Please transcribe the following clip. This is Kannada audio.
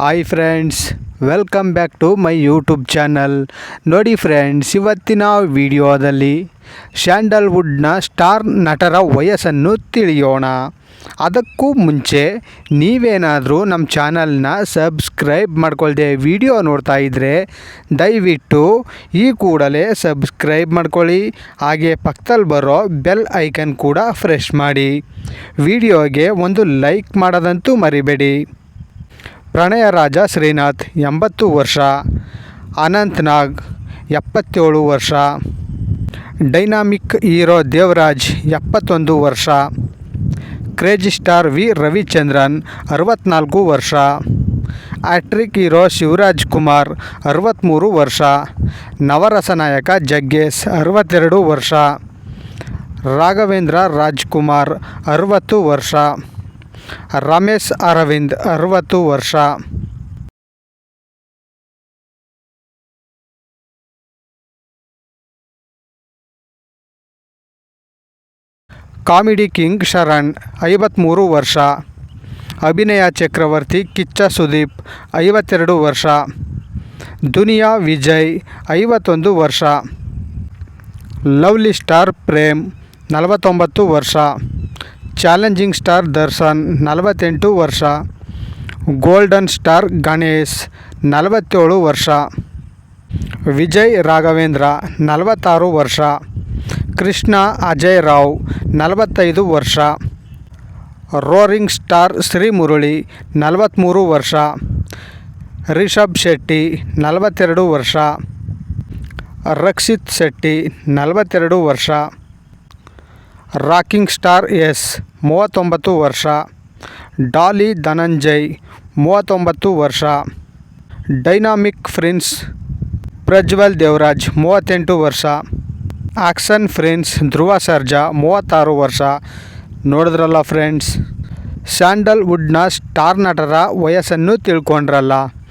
Hi friends welcome back to my YouTube channel ನೋಡಿ ಫ್ರೆಂಡ್ಸ್ ಇವತ್ತಿನ ವಿಡಿಯೋದಲ್ಲಿ ಸ್ಯಾಂಡಲ್ವುಡ್ನ ಸ್ಟಾರ್ ನಟರ ವಯಸ್ಸನ್ನು ತಿಳಿಯೋಣ. ಅದಕ್ಕೂ ಮುಂಚೆ ನೀವೇನಾದರೂ ನಮ್ಮ ಚಾನಲ್ನ ಸಬ್ಸ್ಕ್ರೈಬ್ ಮಾಡ್ಕೊಳ್ದೆ ವಿಡಿಯೋ ನೋಡ್ತಾ ಇದ್ದರೆ ದಯವಿಟ್ಟು ಈ ಕೂಡಲೇ ಸಬ್ಸ್ಕ್ರೈಬ್ ಮಾಡ್ಕೊಳ್ಳಿ. ಹಾಗೆ ಪಕ್ಕದಲ್ಲಿ ಬರೋ ಬೆಲ್ ಐಕನ್ ಕೂಡ ಫ್ರೆಶ್ ಮಾಡಿ. ವಿಡಿಯೋಗೆ ಒಂದು ಲೈಕ್ ಮಾಡೋದಂತೂ ಮರಿಬೇಡಿ. ಪ್ರಣಯ ರಾಜ ಶ್ರೀನಾಥ್, ಎಂಬತ್ತು ವರ್ಷ. ಅನಂತ್ ನಾಗ್ ಎಪ್ಪತ್ತೇಳು ವರ್ಷ. ಡೈನಾಮಿಕ್ ಹೀರೋ ದೇವರಾಜ್, ಎಪ್ಪತ್ತೊಂದು ವರ್ಷ. ಕ್ರೇಜಿ ಸ್ಟಾರ್ ವಿ ರವಿಚಂದ್ರನ್, ಅರವತ್ನಾಲ್ಕು ವರ್ಷ. ಆಟ್ರಿಕ್ ಹೀರೋ ಶಿವರಾಜ್ ಕುಮಾರ್ ಅರವತ್ತ್ಮೂರು ವರ್ಷ. ನವರಸ ನಾಯಕ ಜಗ್ಗೇಶ್, ಅರವತ್ತೆರಡು ವರ್ಷ. ರಾಘವೇಂದ್ರ ರಾಜ್ಕುಮಾರ್, ಅರವತ್ತು ವರ್ಷ. ರಮೇಶ್ ಅರವಿಂದ್, ಅರವತ್ತು ವರ್ಷ. ಕಾಮಿಡಿ ಕಿಂಗ್ ಶರಣ್ ಐವತ್ತ್ಮೂರು ವರ್ಷ. ಅಭಿನಯ ಚಕ್ರವರ್ತಿ ಕಿಚ್ಚ ಸುದೀಪ್, ಐವತ್ತೆರಡು ವರ್ಷ. ದುನಿಯಾ ವಿಜಯ್, ಐವತ್ತೊಂದು ವರ್ಷ. ಲವ್ಲಿ ಸ್ಟಾರ್ ಪ್ರೇಮ್, ನಲವತ್ತೊಂಬತ್ತು ವರ್ಷ. ಚಾಲೆಂಜಿಂಗ್ ಸ್ಟಾರ್ ದರ್ಶನ್, ನಲವತ್ತೆಂಟು ವರ್ಷ. ಗೋಲ್ಡನ್ ಸ್ಟಾರ್ ಗಣೇಶ್, ನಲವತ್ತೇಳು ವರ್ಷ. ವಿಜಯ್ ರಾಘವೇಂದ್ರ, ನಲವತ್ತಾರು ವರ್ಷ. ಕೃಷ್ಣ ಅಜಯ್ ರಾವ್, ನಲವತ್ತೈದು ವರ್ಷ. ರೋರಿಂಗ್ ಸ್ಟಾರ್ ಶ್ರೀ ಮುರಳಿ ನಲವತ್ತ್ಮೂರು ವರ್ಷ. ರಿಷಬ್ ಶೆಟ್ಟಿ, ನಲವತ್ತೆರಡು ವರ್ಷ. ರಕ್ಷಿತ್ ಶೆಟ್ಟಿ, ನಲವತ್ತೆರಡು ವರ್ಷ. ರಾಕಿಂಗ್ ಸ್ಟಾರ್ ಎಸ್, ಮೂವತ್ತೊಂಬತ್ತು ವರ್ಷ. ಡಾಲಿ ಧನಂಜಯ್, ಮೂವತ್ತೊಂಬತ್ತು ವರ್ಷ. ಡೈನಾಮಿಕ್ ಫ್ರಿನ್ಸ್, ಪ್ರಜ್ವಲ್ ದೇವರಾಜ್, ಮೂವತ್ತೆಂಟು ವರ್ಷ. ಆಕ್ಷನ್ ಫ್ರೆಂಡ್ಸ್ ಧ್ರುವ ಸರ್ಜಾ, ಮೂವತ್ತಾರು ವರ್ಷ. ನೋಡಿದ್ರಲ್ಲ ಫ್ರೆಂಡ್ಸ್, ಸ್ಯಾಂಡಲ್ವುಡ್ನ ಸ್ಟಾರ್ ನಟರ ವಯಸ್ಸನ್ನು ತಿಳ್ಕೊಂಡ್ರಲ್ಲ.